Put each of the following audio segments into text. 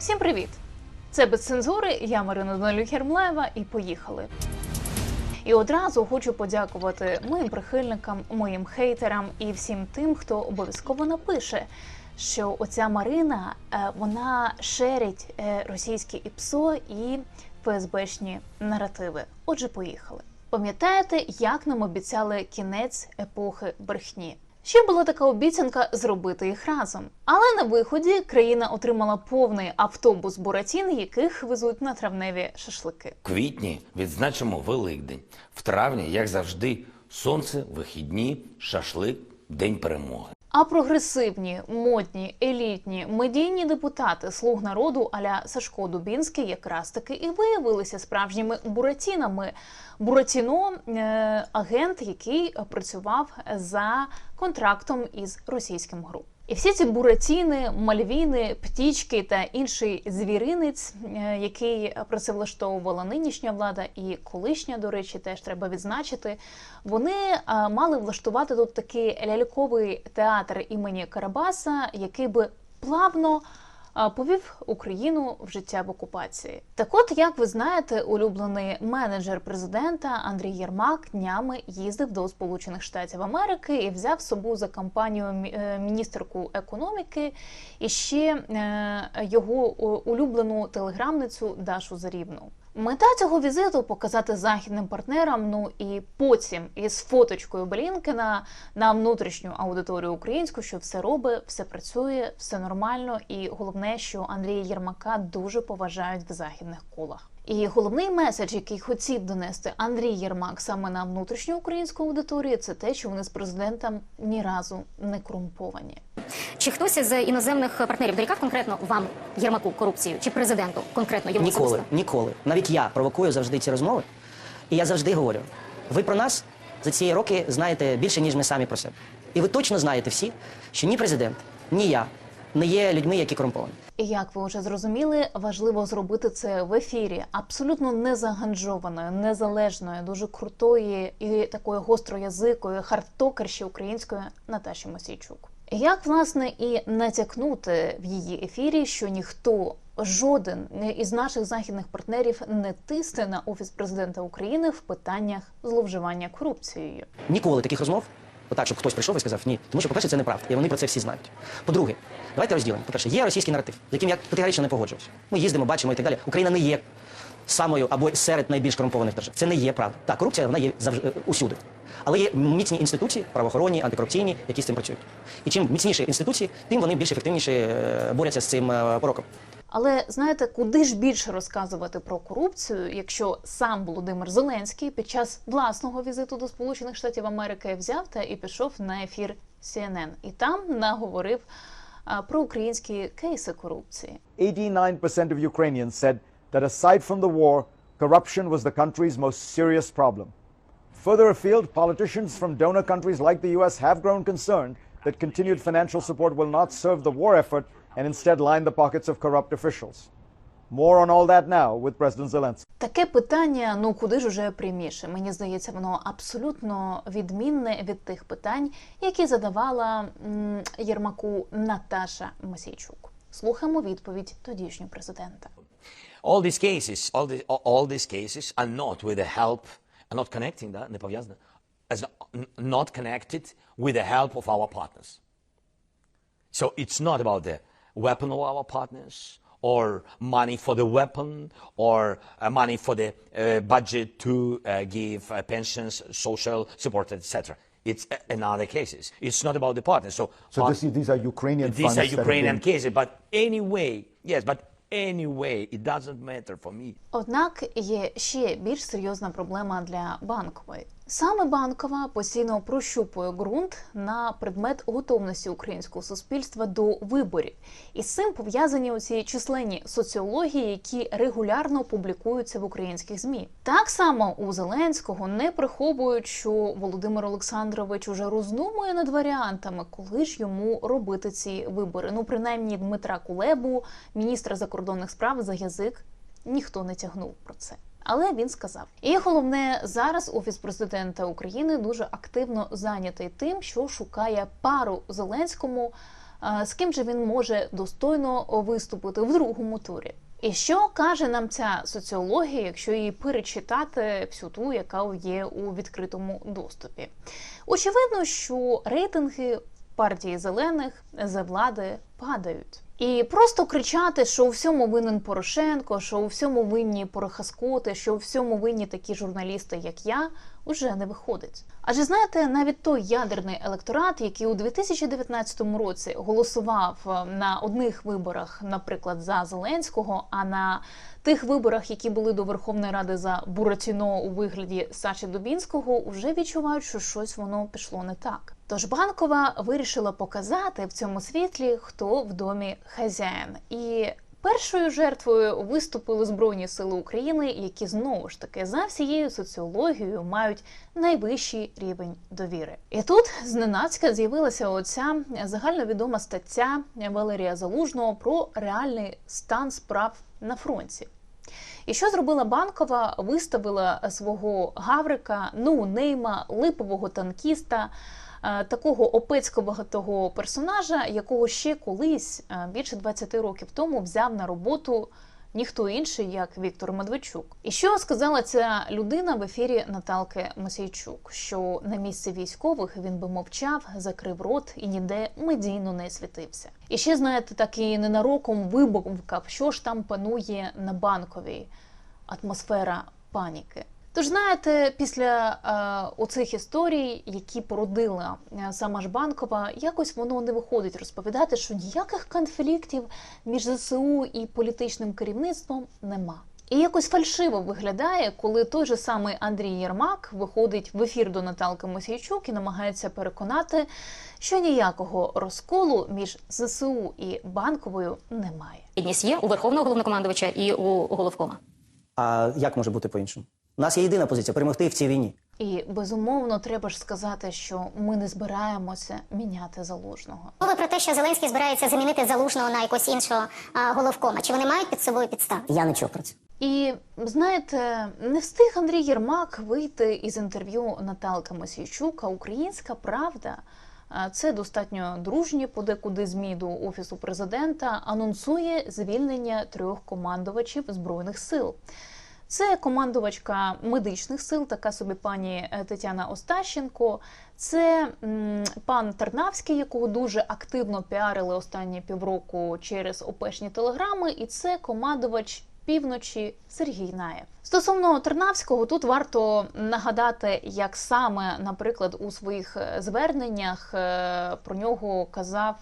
Всім привіт! Це без цензури. Я Марина Данилюк-Єрмлаєва і поїхали. І одразу хочу подякувати моїм прихильникам, моїм хейтерам і всім тим, хто обов'язково напише, що оця Марина е, вона шерить е, російське ІПСО і ФСБшні наративи. Отже, поїхали. Пам'ятаєте, як нам обіцяли кінець епохи брехні? Ще була така обіцянка зробити їх разом. Але на виході країна отримала повний автобус буратін, яких везуть на травневі шашлики. Квітні відзначимо Великдень. В травні, як завжди, сонце, вихідні, шашлик, день перемоги. А прогресивні, модні, елітні, медійні депутати слуг народу аля Сашко Дубінський якраз таки і виявилися справжніми буратінами. Буратіно е, агент, який працював за контрактом із російським ГРУ. І всі ці буратіни, мальвіни, птічки та інший звіринець, е, який працевлаштовувала нинішня влада, і колишня, до речі, теж треба відзначити. Вони е, мали влаштувати тут такий ляльковий театр імені Карабаса, який би плавно повів Україну в життя в окупації. Так, от як ви знаєте, улюблений менеджер президента Андрій Єрмак днями їздив до Сполучених Штатів Америки і взяв з собою за кампанію е, міністерку економіки і ще е, його улюблену телеграмницю Дашу Зарівну. Мета цього візиту показати західним партнерам. Ну і потім із фоточкою Блінкена на внутрішню аудиторію українську, що все робить, все працює, все нормально. І головне, що Андрія Єрмака дуже поважають в західних колах. І головний меседж, який хотів донести Андрій Єрмак саме на внутрішню українську аудиторію, це те, що вони з президентом ні разу не корумповані. Чи хтось з іноземних партнерів дорікав конкретно вам Єрмаку корупцію, чи президенту конкретно йому Ніколи, особисто? ніколи. Навіть я провокую завжди ці розмови. І я завжди говорю: ви про нас за ці роки знаєте більше, ніж ми самі про себе. І ви точно знаєте всі, що ні президент, ні я не є людьми, які корумповані. Як ви вже зрозуміли, важливо зробити це в ефірі абсолютно незаганжованою, незалежною, дуже крутої і такої гостроязикої хардтокерші української Наташі Мосійчук. Як власне і натякнути в її ефірі, що ніхто жоден із наших західних партнерів не тисне на офіс президента України в питаннях зловживання корупцією. Ніколи таких розмов, отак, щоб хтось прийшов і сказав ні. Тому що, по-перше, це неправда, і вони про це всі знають. По-друге, давайте розділимо. По-перше, є російський наратив, з яким я категорично не погоджуюся. Ми їздимо, бачимо і так далі. Україна не є самою або серед найбільш корумпованих держав. Це не є правда. Так, корупція вона є завжди е, усюди. Але є міцні інституції, правоохоронні, антикорупційні, які з цим працюють. І чим міцніші інституції, тим вони більш ефективніше е, борються з цим е, пороком. Але знаєте, куди ж більше розказувати про корупцію, якщо сам Володимир Зеленський під час власного візиту до Сполучених Штатів Америки взяв та і пішов на ефір CNN. і там наговорив а, про українські кейси корупції. 89% of Ukrainians said that aside from the war, corruption was the country's most serious problem. Further afield, politicians from donor countries like the US have grown concerned that continued financial support will not serve the war effort and instead line the pockets of corrupt officials. More on all that now with President Zelensky. Таке питання, ну куди ж уже пряміше. Мені здається, воно абсолютно відмінне від тих питань, які задавала м, Єрмаку Наташа Масійчук. Слухаємо відповідь тодішнього президента. All these cases, all, the, all these cases are not with the help, are not connecting, да, не пов'язано, as not connected with the help of our partners. So it's not about the weapon of our partners, or money for the weapon, or uh, money for the uh, budget to uh, give uh, pensions, social support, etc. It's uh, another cases. It's not about the partners. So, So part- this, is- these are Ukrainian these funds are that have Ukrainian been- cases, but anyway, yes, but anyway, it doesn't matter for me. Однак є ще більш серйозна проблема для банкової. Саме банкова постійно прощупує ґрунт на предмет готовності українського суспільства до виборів, і з цим пов'язані оці численні соціології, які регулярно публікуються в українських змі. Так само у Зеленського не приховують, що Володимир Олександрович уже роздумує над варіантами, коли ж йому робити ці вибори. Ну принаймні Дмитра Кулебу, міністра закордонних справ, за язик ніхто не тягнув про це. Але він сказав. І головне, зараз офіс президента України дуже активно зайнятий тим, що шукає пару Зеленському е, з ким же він може достойно виступити в другому турі. І що каже нам ця соціологія, якщо її перечитати всю ту, яка є у відкритому доступі? Очевидно, що рейтинги партії зелених за влади падають. І просто кричати, що у всьому винен Порошенко, що у всьому винні порохаскоти, що у всьому винні такі журналісти, як я, уже не виходить. Адже знаєте, навіть той ядерний електорат, який у 2019 році голосував е, на одних виборах, наприклад, за Зеленського, а на тих виборах, які були до Верховної Ради за Буратіно у вигляді Саші Дубінського, вже відчувають, що щось воно пішло не так. Тож банкова вирішила показати в цьому світлі, хто в домі хазяїн. І першою жертвою виступили Збройні Сили України, які знову ж таки за всією соціологією мають найвищий рівень довіри. І тут зненацька з'явилася оця загальновідома стаття Валерія Залужного про реальний стан справ на фронті. І що зробила банкова? Виставила свого гаврика, ноунейма, липового танкіста, такого опецькового персонажа, якого ще колись е, більше 20 років тому взяв на роботу ніхто інший, як Віктор Медведчук. І що сказала ця людина в ефірі Наталки Мосійчук? Що на місці військових він би мовчав, закрив рот і ніде медійно не світився. І ще знаєте, так і ненароком вибухкав, що ж там панує на банковій атмосфера паніки. Тож знаєте, після е, оцих історій, які породила е, сама ж банкова, якось воно не виходить розповідати, що ніяких конфліктів між ЗСУ і політичним керівництвом нема. І якось фальшиво виглядає, коли той же самий Андрій Єрмак виходить в ефір до Наталки Мосійчук і намагається переконати, що ніякого розколу між ЗСУ і банковою немає. Єдність є у верховного головнокомандувача і у головкома. А як може бути по-іншому? У нас є єдина позиція перемогти в цій війні. І безумовно треба ж сказати, що ми не збираємося міняти залужного. Мови про те, що Зеленський збирається замінити залужного на якогось іншого а, головкома. Чи вони мають під собою підстави? Я не чув про це. І знаєте, не встиг Андрій Єрмак вийти із інтерв'ю Наталка Мосійчука. Українська правда. Це достатньо дружні подекуди змі до офісу президента. Анонсує звільнення трьох командувачів збройних сил. Це командувачка медичних сил, така собі пані е, Тетяна Остащенко. Це пан Тарнавський, якого дуже активно піарили останні півроку через опешні телеграми, і це командувач півночі Сергій Наєв. Стосовно Тернавського, тут варто нагадати, як саме, наприклад, у своїх е, зверненнях е, про нього казав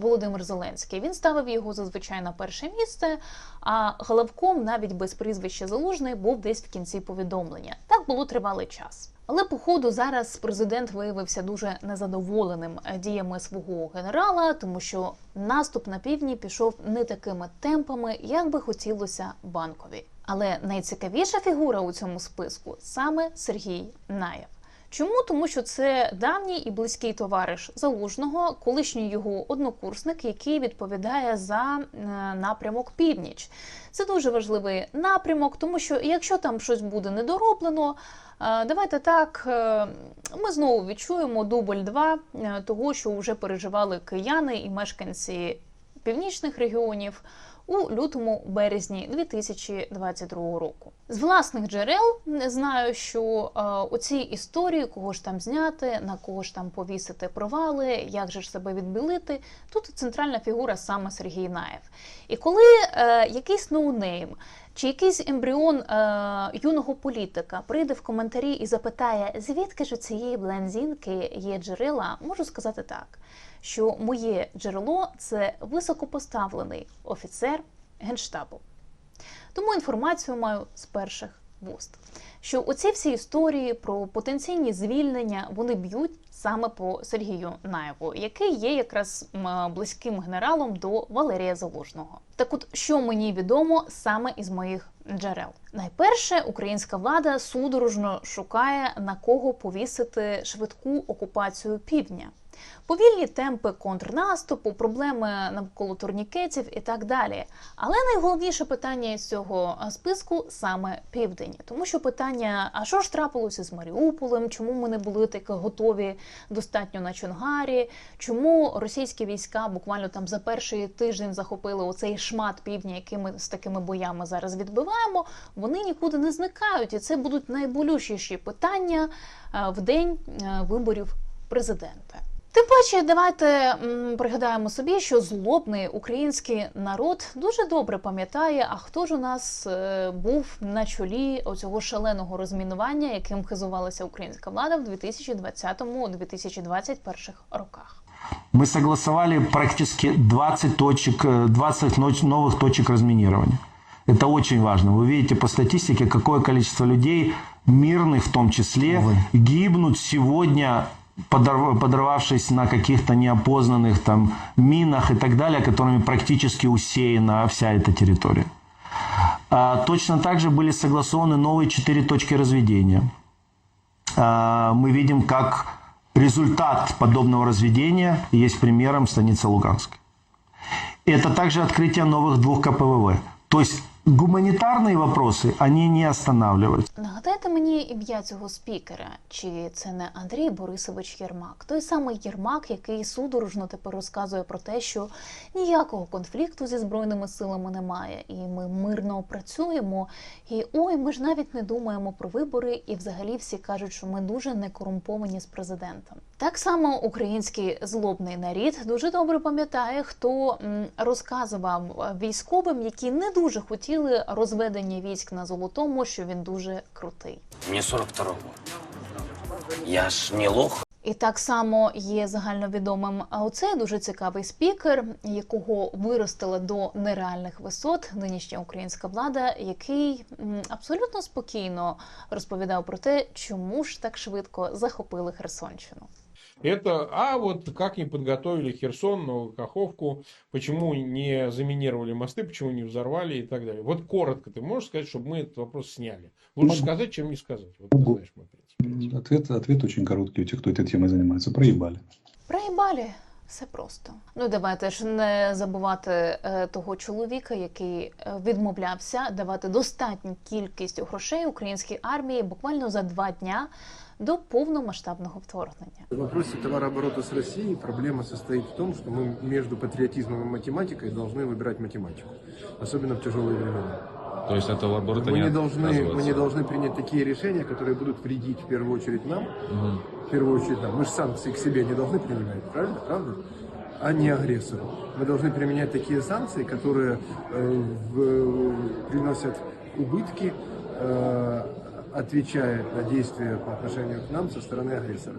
Володимир Зеленський. Він ставив його зазвичай на перше місце, а головком, навіть без прізвища Залужний, був десь в кінці повідомлення. Так було тривалий час. Але по ходу зараз президент виявився дуже незадоволеним е, діями свого генерала, тому що наступ на півдні пішов не такими темпами, як би хотілося банкові. Але найцікавіша фігура у цьому списку саме Сергій Наєв. Чому? Тому що це давній і близький товариш залужного, колишній його однокурсник, який відповідає за е, напрямок північ. Це дуже важливий напрямок, тому що якщо там щось буде недороблено, е, давайте так, е, ми знову відчуємо дубль два е, того, що вже переживали кияни і мешканці північних регіонів у лютому березні 2022 року. З власних джерел знаю, що е, цій історії, кого ж там зняти, на кого ж там повісити провали, як же ж себе відбілити, тут центральна фігура саме Сергій Наєв. І коли е, якийсь ноунейм чи якийсь ембріон е, юного політика прийде в коментарі і запитає, звідки ж у цієї блондинки є джерела, можу сказати так, що моє джерело це високопоставлений офіцер генштабу. Тому інформацію маю з перших вуст. Що оці всі історії про потенційні звільнення вони б'ють саме по Сергію Наєву, який є якраз близьким генералом до Валерія Залужного. Так от, що мені відомо саме із моїх джерел, найперше, українська влада судорожно шукає на кого повісити швидку окупацію півдня. Повільні темпи контрнаступу, проблеми навколо турнікетів і так далі. Але найголовніше питання із цього списку саме південь, тому що питання: а що ж трапилося з Маріуполем? Чому ми не були так готові достатньо на Чонгарі? Чому російські війська буквально там за перший тиждень захопили оцей шмат півдня, який ми з такими боями зараз відбиваємо? Вони нікуди не зникають, і це будуть найболючіші питання е, в день е, виборів президента. Тим паче, давайте м, пригадаємо собі, що злобний український народ дуже добре пам'ятає, а хто ж у нас е, був на чолі оцього шаленого розмінування, яким хизувалася українська влада в 2020-2021 роках. Мы согласовали практически 20 точек, э, 20 ноч- новых точек разминирования. Это очень важно. Вы видите по статистике, какое количество людей, мирных в том числе, гибнут сегодня, подорв- подорвавшись на каких-то неопознанных там минах и так далее, которыми практически усеяна вся эта территория. А, точно так же были согласованы новые четыре точки разведения. А, мы видим, как результат подобного разведения есть примером станица Луганск. Это также открытие новых двух КПВВ. То есть гуманитарные вопросы, они не останавливаются. Нагадайте мені ім'я цього спікера, чи це не Андрій Борисович Єрмак, той самий Єрмак, який судорожно тепер розказує про те, що ніякого конфлікту зі збройними силами немає, і ми мирно працюємо. І ой, ми ж навіть не думаємо про вибори, і взагалі всі кажуть, що ми дуже не корумповані з президентом. Так само український злобний нарід дуже добре пам'ятає, хто розказував е, військовим, які не дуже хотіли розведення військ на золотому, що він дуже крутий. Мне 42 год. Я ж не лох. І так само є загальновідомим а оцей дуже цікавий спікер, якого виростила до нереальних висот нинішня українська влада, який абсолютно спокійно розповідав про те, чому ж так швидко захопили Херсонщину. Это, а вот как не подготовили Херсон, Новую Каховку, почему не заминировали мосты, почему не взорвали и так далее. Вот коротко ты можешь сказать, чтобы мы этот вопрос сняли? Лучше Могу. сказать, чем не сказать. Вот ты Могу. знаешь мой принцип. Ответ, ответ очень короткий у тех, кто этой темой занимается. Проебали. Проїбалі. Все просто. Ну давайте ж не забувати е, того чоловіка, який е, відмовлявся давати достатню кількість грошей українській армії буквально за два дня до повномасштабного вторгнення. В вопросе товарооборота с Россией проблема состоит в том, что мы между патриотизмом и математикой должны выбирать математику, особенно в тяжелые времена. То есть от оборота Мы не должны, мы не должны принять такие решения, которые будут вредить в первую очередь нам, Мгм. в первую очередь нам. Мы же санкции к себе не должны принимать, правильно? Правда? А не агрессору. Мы должны применять такие санкции, которые э, в- приносят убытки, э, отвечают на действия по отношению к нам со стороны агрессора.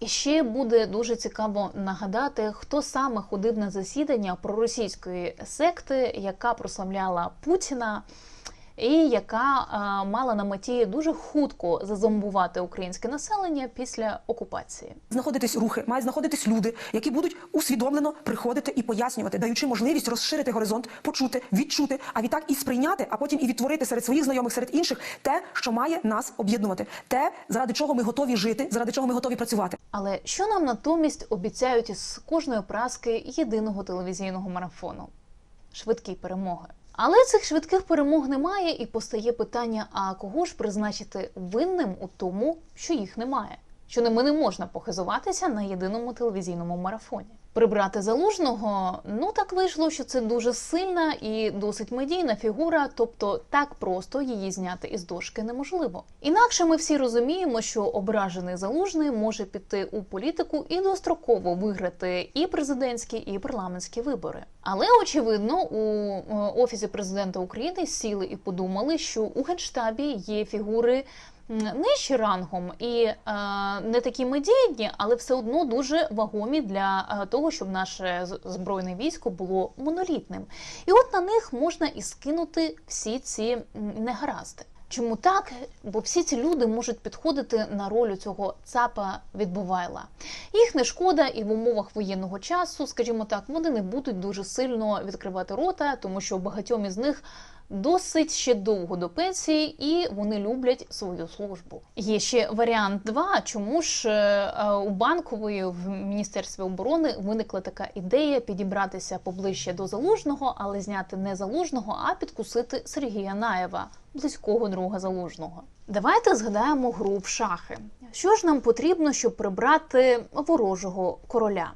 І ще буде дуже цікаво нагадати, хто саме ходив на засідання проросійської секти, яка прославляла Путіна. І яка е, мала на меті дуже хутко зазомбувати українське населення після окупації. знаходитись рухи, мають знаходитись люди, які будуть усвідомлено приходити і пояснювати, даючи можливість розширити горизонт, почути, відчути, а відтак і сприйняти, а потім і відтворити серед своїх знайомих, серед інших те, що має нас об'єднувати, те, заради чого ми готові жити, заради чого ми готові працювати. Але що нам натомість обіцяють із кожної праски єдиного телевізійного марафону? Швидкі перемоги. Але цих швидких перемог немає, і постає питання: а кого ж призначити винним у тому, що їх немає? Що ними не можна похизуватися на єдиному телевізійному марафоні. Прибрати залужного, ну так вийшло, що це дуже сильна і досить медійна фігура, тобто так просто її зняти із дошки неможливо. Інакше ми всі розуміємо, що ображений залужний може піти у політику і достроково виграти і президентські, і парламентські вибори. Але очевидно, у е, офісі президента України сіли і подумали, що у генштабі є фігури нижчі рангом і е, не такі медійні, але все одно дуже вагомі для е, того, щоб наше збройне військо було монолітним. І от на них можна і скинути всі ці негаразди. Чому так? Бо всі ці люди можуть підходити на роль цього цапа відбувайла. Їх не шкода, і в умовах воєнного часу, скажімо так, вони не будуть дуже сильно відкривати рота, тому що багатьом із них досить ще довго до пенсії, і вони люблять свою службу. Є ще варіант 2. Чому ж е, е, у банкової в міністерстві оборони виникла така ідея підібратися поближче до залужного, але зняти не залужного, а підкусити Сергія Наєва, близького друга залужного. Давайте згадаємо гру в шахи. Що ж нам потрібно, щоб прибрати ворожого короля?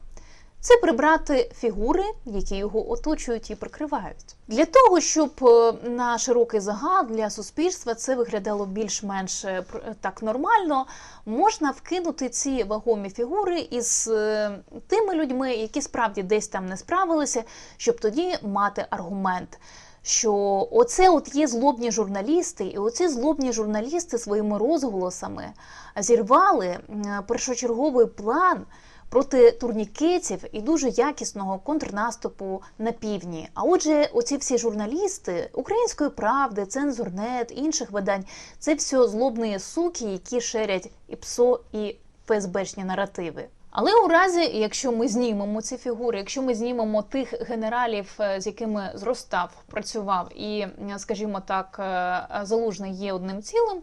Це прибрати фігури, які його оточують і прикривають. Для того, щоб е, на широкий загал для суспільства це виглядало більш-менш е, пр- так нормально, можна вкинути ці вагомі фігури із е, тими людьми, які справді десь там не справилися, щоб тоді мати аргумент. Що оце от є злобні журналісти, і оці злобні журналісти своїми розголосами зірвали першочерговий план проти турнікетів і дуже якісного контрнаступу на півдні. А отже, оці всі журналісти української правди, цензурнет, інших видань це все злобні суки, які шерять і ПСО, і ФСБшні наративи. Але у разі, якщо ми знімемо ці фігури, якщо ми знімемо тих генералів, е, з якими зростав, працював, і, скажімо так, е, залужний є одним цілим,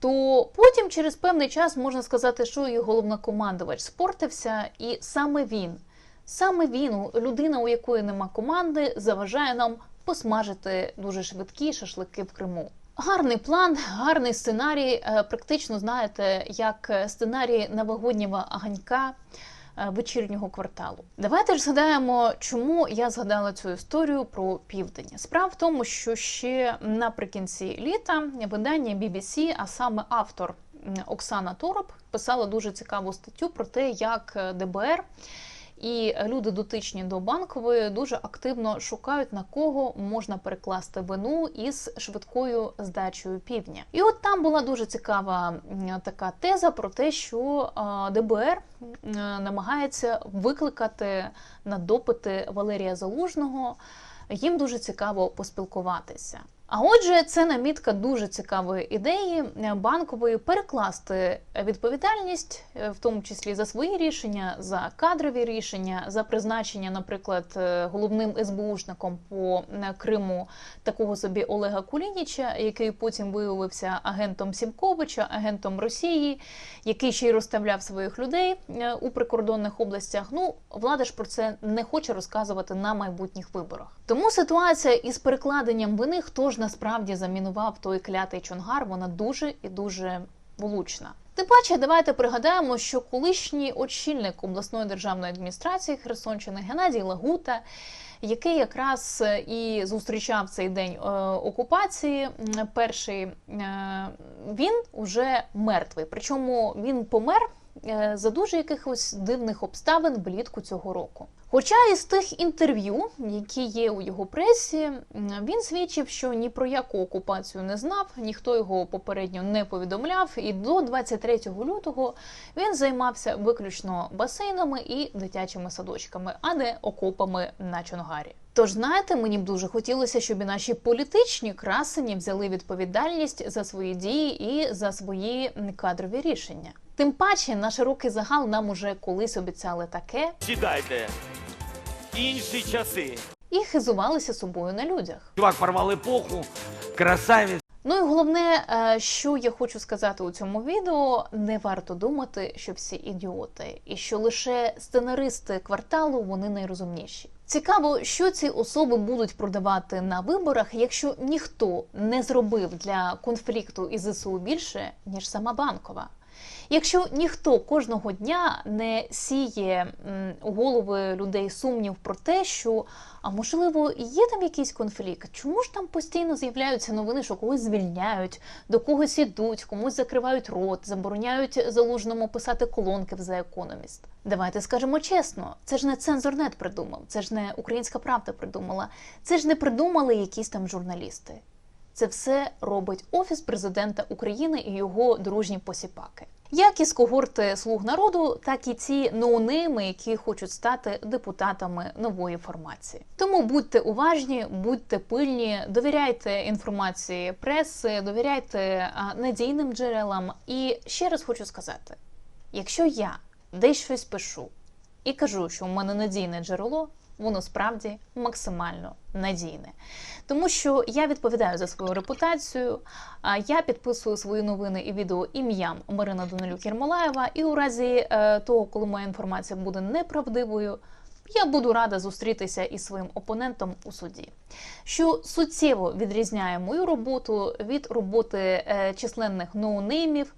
то потім через певний час можна сказати, що і головнокомандувач спортився, і саме він, саме він, людина, у якої нема команди, заважає нам посмажити дуже швидкі шашлики в Криму. Гарний план, гарний сценарій. е, Практично знаєте, як сценарій новогоднього ганька е, вечірнього кварталу. Давайте ж згадаємо, чому я згадала цю історію про південь. Справа в тому, що ще наприкінці літа видання BBC, а саме автор Оксана Тороп, писала дуже цікаву статтю про те, як е, ДБР. І люди, дотичні до банкової, дуже активно шукають на кого можна перекласти вину із швидкою здачею півдня. І от там була дуже цікава така теза про те, що ДБР намагається викликати на допити Валерія Залужного. Їм дуже цікаво поспілкуватися. А отже, це намітка дуже цікавої ідеї е, банкової перекласти відповідальність, е, в тому числі за свої рішення, за кадрові рішення, за призначення, наприклад, е, головним СБУшником по Криму такого собі Олега Кулініча, який потім виявився агентом Сімковича, агентом Росії, який ще й розставляв своїх людей у прикордонних областях. Ну, влада ж про це не хоче розказувати на майбутніх виборах. Тому ситуація із перекладенням вини, хто ж насправді замінував той клятий чонгар, вона дуже і дуже влучна. Тим паче, давайте пригадаємо, що колишній очільник обласної державної адміністрації Херсонщини Геннадій Лагута, який якраз е, і зустрічав цей день е, окупації, перший е, він уже мертвий. Причому він помер за дуже якихось дивних обставин влітку цього року. Хоча із тих інтерв'ю, які є у його пресі, він свідчив, що ні про яку окупацію не знав, ніхто його попередньо не повідомляв. І до 23 лютого він займався виключно басейнами і дитячими садочками, а не окопами на Чонгарі. Тож знаєте, мені б дуже хотілося, щоб і наші політичні красені взяли відповідальність за свої дії і за свої кадрові рішення. Тим паче на широкий загал нам уже колись обіцяли таке Сідайте. Інші часи. і хизувалися собою на людях. Чувак порвали епоху, красавець. Ну і головне, е, що я хочу сказати у цьому відео, не варто думати, що всі ідіоти, і що лише сценаристи кварталу вони найрозумніші. Цікаво, що ці особи будуть продавати на виборах, якщо ніхто не зробив для конфлікту із ЗСУ більше ніж сама банкова. Якщо ніхто кожного дня не сіє у голови людей сумнів про те, що а можливо є там якийсь конфлікт, чому ж там постійно з'являються новини, що когось звільняють, до когось ідуть, комусь закривають рот, забороняють залужному писати колонки в The Economist? Давайте скажемо чесно, це ж не цензорнет придумав, це ж не українська правда придумала, це ж не придумали якісь там журналісти. Це все робить офіс президента України і його дружні посіпаки. Як із когорти слуг народу, так і ці ноунейми, які хочуть стати депутатами нової формації. Тому будьте уважні, будьте пильні, довіряйте інформації преси, довіряйте надійним джерелам. І ще раз хочу сказати: якщо я десь щось пишу і кажу, що у мене надійне джерело, воно справді максимально надійне. Тому що я відповідаю за свою репутацію. Я підписую свої новини і відео ім'ям Марина Данилюк Єрмолаєва. І у разі е, того, коли моя інформація буде неправдивою, я буду рада зустрітися із своїм опонентом у суді, що суттєво відрізняє мою роботу від роботи е, численних ноунеймів,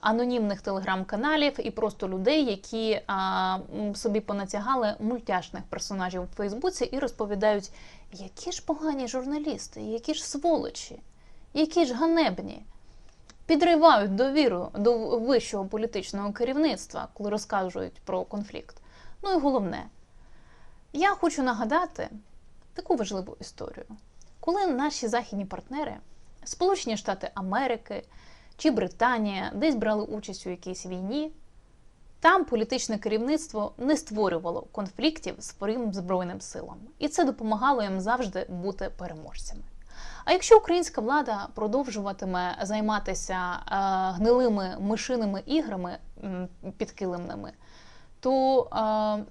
анонімних телеграм-каналів і просто людей, які а, собі понатягали мультяшних персонажів у Фейсбуці і розповідають, які ж погані журналісти, які ж сволочі, які ж ганебні. Підривають довіру до вищого політичного керівництва, коли розказують про конфлікт. Ну і головне, я хочу нагадати таку важливу історію. Коли наші західні партнери, Сполучені Штати Америки чи Британія, десь брали участь у якійсь війні, там політичне керівництво не створювало конфліктів з своїм збройним силам, і це допомагало їм завжди бути переможцями. А якщо українська влада продовжуватиме займатися е, гнилими мишиними іграми підкилимними, то е,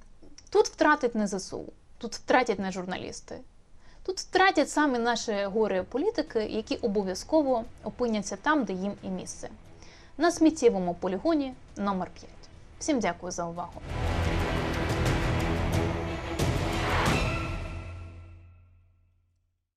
тут втратить не ЗСУ, тут втратять не журналісти. Тут втратять саме наші гори політики, які обов'язково опиняться там, де їм і місце. На сміттєвому полігоні номер 5 Всім дякую за увагу.